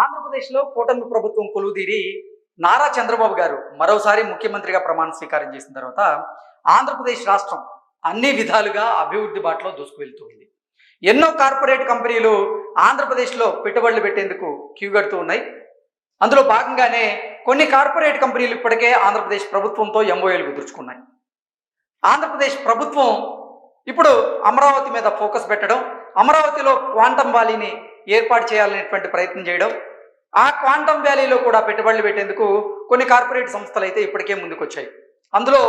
ఆంధ్రప్రదేశ్లో కూటమి ప్రభుత్వం కొలువుదీరి నారా చంద్రబాబు గారు మరోసారి ముఖ్యమంత్రిగా ప్రమాణ స్వీకారం చేసిన తర్వాత ఆంధ్రప్రదేశ్ రాష్ట్రం అన్ని విధాలుగా అభివృద్ధి బాటలో దూసుకువెళ్తుంది. ఎన్నో కార్పొరేట్ కంపెనీలు ఆంధ్రప్రదేశ్లో పెట్టుబడులు పెట్టేందుకు క్యూ కడుతూ ఉన్నాయి. అందులో భాగంగానే కొన్ని కార్పొరేట్ కంపెనీలు ఇప్పటికే ఆంధ్రప్రదేశ్ ప్రభుత్వంతో ఎంఓఏలు కుదుర్చుకున్నాయి. ఆంధ్రప్రదేశ్ ప్రభుత్వం ఇప్పుడు అమరావతి మీద ఫోకస్ పెట్టడం అమరావతిలో క్వాంటమ్ వాలీని ఏర్పాటు చేయాలనేటువంటి ప్రయత్నం చేయడం ఆ క్వాంటమ్ వ్యాలీలో కూడా పెట్టుబడులు పెట్టేందుకు కొన్ని కార్పొరేట్ సంస్థలు అయితే ఇప్పటికే ముందుకొచ్చాయి. అందులో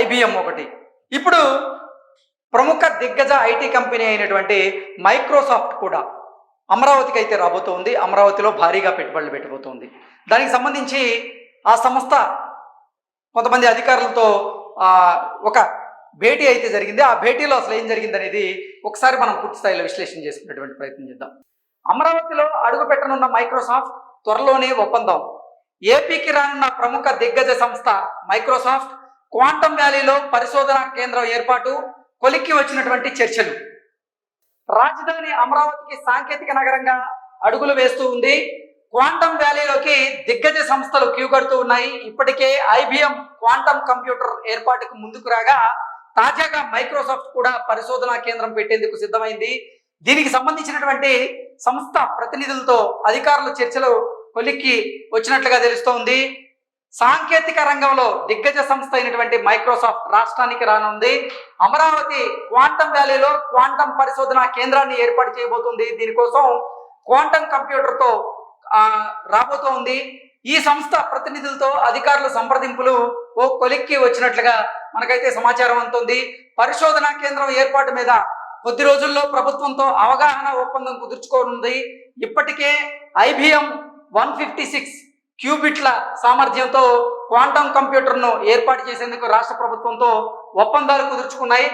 ఐబిఎం ఒకటి. ఇప్పుడు ప్రముఖ దిగ్గజ ఐటీ కంపెనీ అయినటువంటి మైక్రోసాఫ్ట్ కూడా అమరావతికి అయితే రాబోతోంది. అమరావతిలో భారీగా పెట్టుబడులు పెట్టబోతోంది. దానికి సంబంధించి ఆ సంస్థ కొంతమంది అధికారులతో ఒక భేటీ అయితే జరిగింది. ఆ భేటీలో అసలు ఏం జరిగింది అనేది ఒకసారి మనం పూర్తి స్థాయిలో విశ్లేషణ చేసుకునేటువంటి ప్రయత్నం చేద్దాం. అమరావతిలో అడుగు పెట్టనున్న మైక్రోసాఫ్ట్ త్వరలోనే ఒప్పందం. ఏపీకి రానున్న ప్రముఖ దిగ్గజ సంస్థ మైక్రోసాఫ్ట్ క్వాంటమ్ వ్యాలీలో పరిశోధనా కేంద్రం ఏర్పాటు కొలిక్కి వచ్చినటువంటి చర్చలు. రాజధాని అమరావతికి సాంకేతిక నగరంగా అడుగులు వేస్తూ ఉంది. క్వాంటమ్ వ్యాలీలోకి దిగ్గజ సంస్థలు క్యూ కడుతూ ఉన్నాయి. ఇప్పటికే ఐబిఎం క్వాంటమ్ కంప్యూటర్ ఏర్పాటుకు ముందుకు రాగా తాజాగా మైక్రోసాఫ్ట్ కూడా పరిశోధనా కేంద్రం పెట్టేందుకు సిద్ధమైంది. దీనికి సంబంధించినటువంటి సంస్థ ప్రతినిధులతో అధికారుల చర్చలు కొలిక్కి వచ్చినట్లుగా తెలుస్తోంది. సాంకేతిక రంగంలో దిగ్గజ సంస్థ అయినటువంటి మైక్రోసాఫ్ట్ రాష్ట్రానికి రానుంది. అమరావతి క్వాంటం వ్యాలీలో క్వాంటం పరిశోధన కేంద్రాన్ని ఏర్పాటు చేయబోతుంది. దీనికోసం క్వాంటం కంప్యూటర్తో రాబోతోంది. ఈ సంస్థ ప్రతినిధులతో అధికారుల సంప్రదింపులు ఓ కొలిక్కి వచ్చినట్లుగా మనకైతే సమాచారం అందుతుంది. పరిశోధనా కేంద్రం ఏర్పాటు మీద కొద్ది రోజుల్లో ప్రభుత్వంతో అవగాహన ఒప్పందం కుదుర్చుకోనుంది. ఇప్పటికే ఐబిఎం వన్ ఫిఫ్టీ సిక్స్ క్యూబిట్ల సామర్థ్యంతో క్వాంటమ్ కంప్యూటర్ను ఏర్పాటు చేసేందుకు రాష్ట్ర ప్రభుత్వంతో ఒప్పందాలు కుదుర్చుకున్నాయి.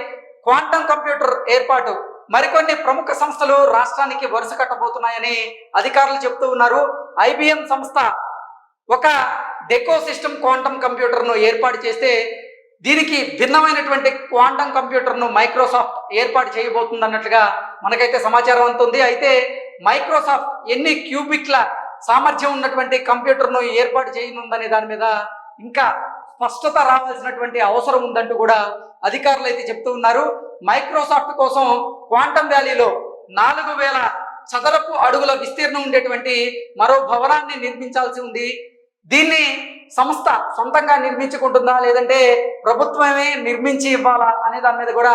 క్వాంటమ్ కంప్యూటర్ ఏర్పాటు మరికొన్ని ప్రముఖ సంస్థలు రాష్ట్రానికి వరుస కట్టబోతున్నాయని అధికారులు చెప్తూ ఉన్నారు. ఐబిఎం సంస్థ ఒక డెకో సిస్టమ్ క్వాంటమ్ కంప్యూటర్ను ఏర్పాటు చేస్తే దీనికి భిన్నమైనటువంటి క్వాంటమ్ కంప్యూటర్ను మైక్రోసాఫ్ట్ ఏర్పాటు చేయబోతుంది అన్నట్లుగా మనకైతే సమాచారం అందుతుంది. అయితే మైక్రోసాఫ్ట్ ఎన్ని క్యూబిక్ల సామర్థ్యం ఉన్నటువంటి కంప్యూటర్ను ఏర్పాటు చేయనుందనే దాని మీద ఇంకా స్పష్టత రావాల్సినటువంటి అవసరం ఉందంటూ కూడా అధికారులు అయితే చెప్తూ ఉన్నారు. మైక్రోసాఫ్ట్ కోసం క్వాంటమ్ వ్యాలీలో నాలుగు వేల చదరపు అడుగుల విస్తీర్ణం ఉండేటువంటి మరో భవనాన్ని నిర్మించాల్సి ఉంది. దీన్ని సంస్థ సొంతంగా నిర్మించుకుంటుందా? లేదంటే ప్రభుత్వమే నిర్మించి ఇవ్వాలా? అనే దాని మీద కూడా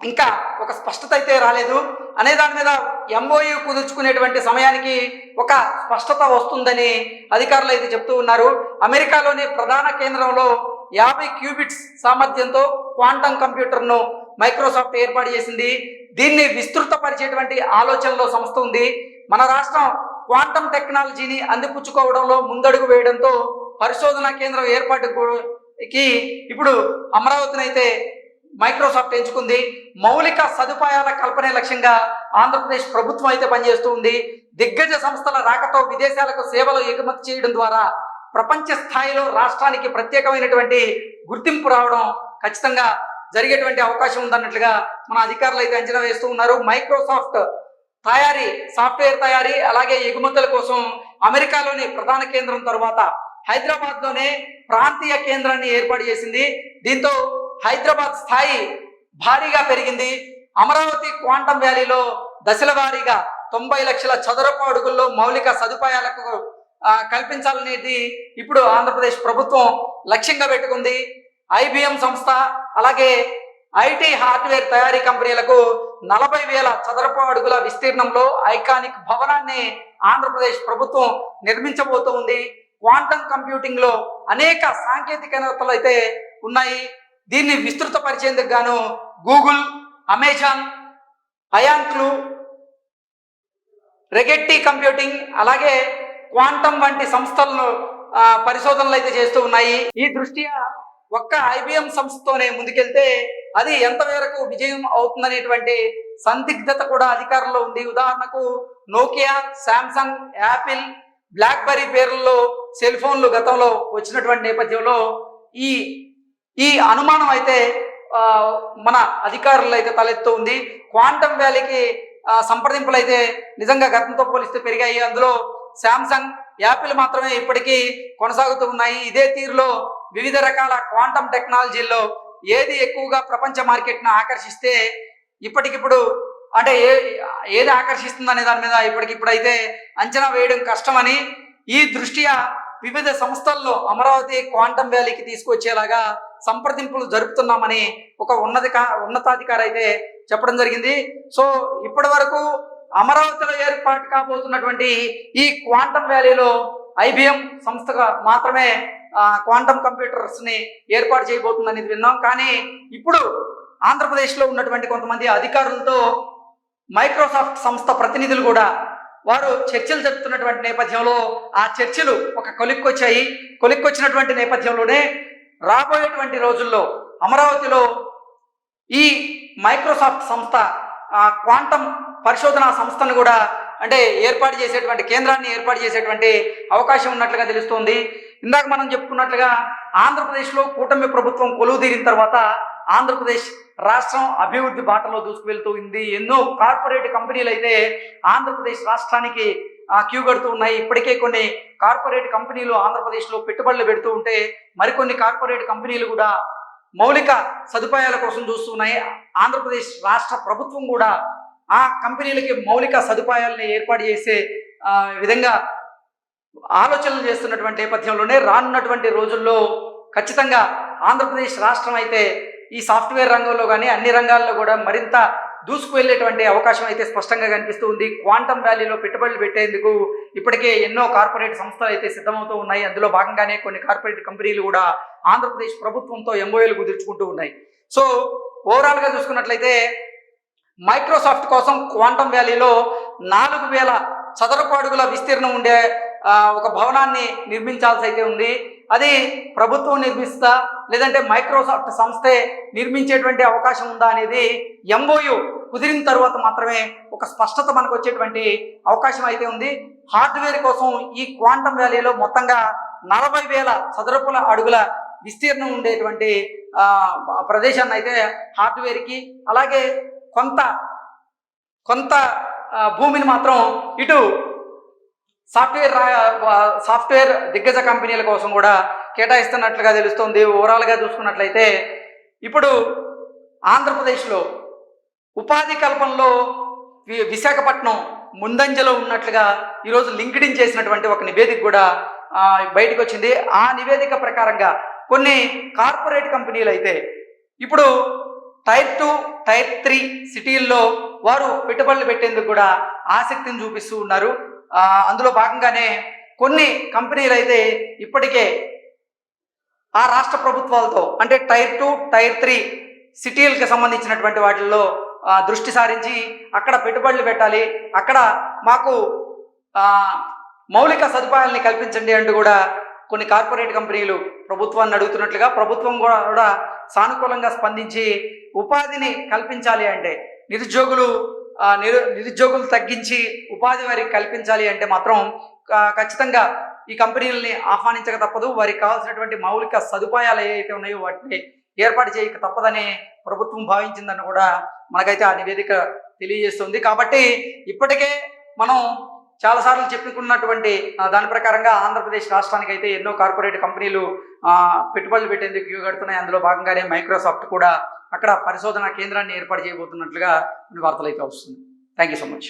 ఇంకా ఒక స్పష్టత అయితే రాలేదు. అనే దాని మీద ఎంఓయూ కుదుర్చుకునేటువంటి సమయానికి ఒక స్పష్టత వస్తుందని అధికారులు అయితే చెప్తూ ఉన్నారు. అమెరికాలోని ప్రధాన కేంద్రంలో యాభై క్యూబిట్స్ సామర్థ్యంతో క్వాంటమ్ కంప్యూటర్ను మైక్రోసాఫ్ట్ ఏర్పాటు చేసింది. దీన్ని విస్తృతపరిచేటువంటి ఆలోచనలో సంస్థ ఉంది. మన రాష్ట్రం క్వాంటమ్ టెక్నాలజీని అందిపుచ్చుకోవడంలో ముందడుగు వేయడంతో పరిశోధనా కేంద్రం ఏర్పాటుకి ఇప్పుడు అమరావతిని అయితే మైక్రోసాఫ్ట్ ఎంచుకుంది. మౌలిక సదుపాయాల కల్పనే లక్ష్యంగా ఆంధ్రప్రదేశ్ ప్రభుత్వం అయితే పనిచేస్తూ ఉంది. దిగ్గజ సంస్థల రాకతో విదేశాలకు సేవలు ఎగుమతి చేయడం ద్వారా ప్రపంచ స్థాయిలో రాష్ట్రానికి ప్రత్యేకమైనటువంటి గుర్తింపు రావడం ఖచ్చితంగా జరిగేటువంటి అవకాశం ఉందన్నట్లుగా మన అధికారులు అయితే అంచనా వేస్తూ ఉన్నారు. మైక్రోసాఫ్ట్ తయారీ సాఫ్ట్వేర్ తయారీ అలాగే ఎగుమతుల కోసం అమెరికాలోని ప్రధాన కేంద్రం తర్వాత హైదరాబాద్లోనే ప్రాంతీయ కేంద్రాన్ని ఏర్పాటు చేసింది. దీంతో హైదరాబాద్ స్థాయి భారీగా పెరిగింది. అమరావతి క్వాంటం వ్యాలీలో దశల వారీగా తొంభై లక్షల చదరపు అడుగుల్లో మౌలిక సదుపాయాలకు కల్పించాలనేది ఇప్పుడు ఆంధ్రప్రదేశ్ ప్రభుత్వం లక్ష్యంగా పెట్టుకుంది. ఐబిఎం సంస్థ అలాగే ఐటీ హార్డ్వేర్ తయారీ కంపెనీలకు నలభై వేల చదరపు అడుగుల విస్తీర్ణంలో ఐకానిక్ భవనాన్ని ఆంధ్రప్రదేశ్ ప్రభుత్వం నిర్మించబోతోంది. క్వాంటమ్ కంప్యూటింగ్లో అనేక సాంకేతికతలు అయితే ఉన్నాయి. దీన్ని విస్తృతపరిచేందుకు గాను గూగుల్ అమెజాన్ అయాంక్లు రెగెట్టి కంప్యూటింగ్ అలాగే క్వాంటమ్ వంటి సంస్థలను పరిశోధనలు అయితే చేస్తూ ఉన్నాయి. ఈ దృష్ట్యా ఒక్క ఐబిఎం సంస్థతోనే ముందుకెళ్తే అది ఎంతవరకు విజయం అవుతుందనేటువంటి సందిగ్ధత కూడా అధికారంలో ఉంది. ఉదాహరణకు నోకియా శాంసంగ్ యాపిల్ బ్లాక్బెర్రీ పేర్లలో సెల్ ఫోన్లు గతంలో వచ్చినటువంటి నేపథ్యంలో ఈ ఈ అనుమానం అయితే మన అధికారులు అయితే తలెత్తూ ఉంది. క్వాంటమ్ వ్యాలీకి సంప్రదింపులు అయితే నిజంగా గతంతో పోలిస్తే పెరిగాయి. అందులో శాంసంగ్ యాపిల్ మాత్రమే ఇప్పటికీ కొనసాగుతూ ఉన్నాయి. ఇదే తీరులో వివిధ రకాల క్వాంటమ్ టెక్నాలజీల్లో ఏది ఎక్కువగా ప్రపంచ మార్కెట్ను ఆకర్షిస్తే ఇప్పటికిప్పుడు అంటే ఏ ఏది ఆకర్షిస్తుంది అనే దాని మీద ఇప్పటికిప్పుడు అయితే అంచనా వేయడం కష్టమని ఈ దృష్ట్యా వివిధ సంస్థల్లో అమరావతి క్వాంటమ్ వ్యాలీకి తీసుకొచ్చేలాగా సంప్రదింపులు జరుపుతున్నామని ఒక ఉన్నత ఉన్నతాధికారి అయితే చెప్పడం జరిగింది. సో ఇప్పటి వరకు అమరావతిలో ఏర్పాటు కాబోతున్నటువంటి ఈ క్వాంటమ్ వ్యాలీలో ఐబిఎం సంస్థగా మాత్రమే క్వాంటమ్ కంప్యూటర్స్ని ఏర్పాటు చేయబోతుందనేది విన్నాం. కానీ ఇప్పుడు ఆంధ్రప్రదేశ్లో ఉన్నటువంటి కొంతమంది అధికారులతో మైక్రోసాఫ్ట్ సంస్థ ప్రతినిధులు కూడా వారు చర్చలు జరుపుతున్నటువంటి నేపథ్యంలో ఆ చర్చలు ఒక కొలిక్కొచ్చాయి. కొలిక్కొచ్చినటువంటి నేపథ్యంలోనే రాబోయేటువంటి రోజుల్లో అమరావతిలో ఈ మైక్రోసాఫ్ట్ సంస్థ క్వాంటమ్ పరిశోధనా సంస్థను కూడా అంటే ఏర్పాటు చేసేటువంటి కేంద్రాన్ని ఏర్పాటు చేసేటువంటి అవకాశం ఉన్నట్లుగా తెలుస్తోంది. ఇందాక మనం చెప్పుకున్నట్లుగా ఆంధ్రప్రదేశ్లో కూటమి ప్రభుత్వం కొలువు తీరిన తర్వాత ఆంధ్రప్రదేశ్ రాష్ట్రం అభివృద్ధి బాటలో దూసుకువెళ్తూ ఉంది ఎన్నో కార్పొరేట్ కంపెనీలు అయితే ఆంధ్రప్రదేశ్ రాష్ట్రానికి క్యూ కడుతూ ఉన్నాయి. ఇప్పటికే కొన్ని కార్పొరేట్ కంపెనీలు ఆంధ్రప్రదేశ్లో పెట్టుబడులు పెడుతూ ఉంటే మరికొన్ని కార్పొరేట్ కంపెనీలు కూడా మౌలిక సదుపాయాల కోసం చూస్తున్నాయి. ఆంధ్రప్రదేశ్ రాష్ట్ర ప్రభుత్వం కూడా ఆ కంపెనీలకి మౌలిక సదుపాయాలని ఏర్పాటు చేసే విధంగా ఆలోచనలు చేస్తున్నటువంటి నేపథ్యంలోనే రానున్నటువంటి రోజుల్లో ఖచ్చితంగా ఆంధ్రప్రదేశ్ రాష్ట్రం అయితే ఈ సాఫ్ట్వేర్ రంగంలో కానీ అన్ని రంగాల్లో కూడా మరింత దూసుకు వెళ్ళేటువంటి అవకాశం అయితే స్పష్టంగా కనిపిస్తూ ఉంది. క్వాంటమ్ వ్యాలీలో పెట్టుబడులు పెట్టేందుకు ఇప్పటికే ఎన్నో కార్పొరేట్ సంస్థలు అయితే సిద్ధమవుతూ ఉన్నాయి. అందులో భాగంగానే కొన్ని కార్పొరేట్ కంపెనీలు కూడా ఆంధ్రప్రదేశ్ ప్రభుత్వంతో ఎంఓఏలు కుదుర్చుకుంటూ ఉన్నాయి. సో ఓవరాల్గా చూసుకున్నట్లయితే మైక్రోసాఫ్ట్ కోసం క్వాంటమ్ వ్యాలీలో నాలుగు వేల చదరపు అడుగుల విస్తీర్ణం ఉండే ఒక భవనాన్ని నిర్మించాల్సి అయితే ఉంది. అది ప్రభుత్వం నిర్మిస్తా లేదంటే మైక్రోసాఫ్ట్ సంస్థే నిర్మించేటువంటి అవకాశం ఉందా అనేది ఎంఓయు కుదిరిన తర్వాత మాత్రమే ఒక స్పష్టత మనకు వచ్చేటువంటి అవకాశం అయితే ఉంది. హార్డ్వేర్ కోసం ఈ క్వాంటమ్ వ్యాలీలో మొత్తంగా నలభై వేల చదరపుల అడుగుల విస్తీర్ణం ఉండేటువంటి ప్రదేశాన్ని అయితే హార్డ్వేర్కి అలాగే కొంత కొంత భూమిని మాత్రం ఇటు సాఫ్ట్వేర్ సాఫ్ట్వేర్ దిగ్గజ కంపెనీల కోసం కూడా కేటాయిస్తున్నట్లుగా తెలుస్తుంది. ఓవరాల్గా చూసుకున్నట్లయితే ఇప్పుడు ఆంధ్రప్రదేశ్లో ఉపాధి కల్పనలో వి- విశాఖపట్నం ముందంజలో ఉన్నట్లుగా ఈరోజు లింక్డ్ఇన్ చేసినటువంటి ఒక నివేదిక కూడా బయటకు వచ్చింది ఆ నివేదిక ప్రకారంగా కొన్ని కార్పొరేట్ కంపెనీలు అయితే ఇప్పుడు టైర్ టూ టైర్ త్రీ సిటీల్లో వారు పెట్టుబడులు పెట్టేందుకు కూడా ఆసక్తిని చూపిస్తూ ఉన్నారు. అందులో భాగంగానే కొన్ని కంపెనీలు అయితే ఇప్పటికే ఆ రాష్ట్ర ప్రభుత్వాలతో అంటే టైర్ టూ టైర్ త్రీ సిటీలకు సంబంధించినటువంటి వాటిల్లో దృష్టి సారించి అక్కడ పెట్టుబడులు పెట్టాలి అక్కడ మాకు మౌలిక సదుపాయాలని కల్పించండి అంటూ కూడా కొన్ని కార్పొరేట్ కంపెనీలు ప్రభుత్వాన్ని అడుగుతున్నట్లుగా ప్రభుత్వం కూడా కూడా సానుకూలంగా స్పందించి ఉపాధిని కల్పించాలి అంటే నిరుద్యోగులు నిరు నిరుద్యోగులు తగ్గించి ఉపాధి వారికి కల్పించాలి అంటే మాత్రం ఖచ్చితంగా ఈ కంపెనీలని ఆహ్వానించక తప్పదు. వారికి కావాల్సినటువంటి మౌలిక సదుపాయాలు ఏవైతే ఉన్నాయో వాటిని ఏర్పాటు చేయక తప్పదని ప్రభుత్వం భావించిందని కూడా మనకైతే ఆ నివేదిక తెలియజేస్తుంది. కాబట్టి ఇప్పటికే మనం చాలాసార్లు చెప్పుకున్నటువంటి దాని ప్రకారంగా ఆంధ్రప్రదేశ్ రాష్ట్రానికి అయితే ఎన్నో కార్పొరేట్ కంపెనీలు పెట్టుబడులు పెట్టేందుకు క్యూ కడుతున్నాయి. అందులో భాగంగానే మైక్రోసాఫ్ట్ కూడా అక్కడ పరిశోధన కేంద్రాన్ని ఏర్పాటు చేయబోతున్నట్లుగా కొన్ని వార్తలు అయితే వస్తుంది థ్యాంక్ యూ సో మచ్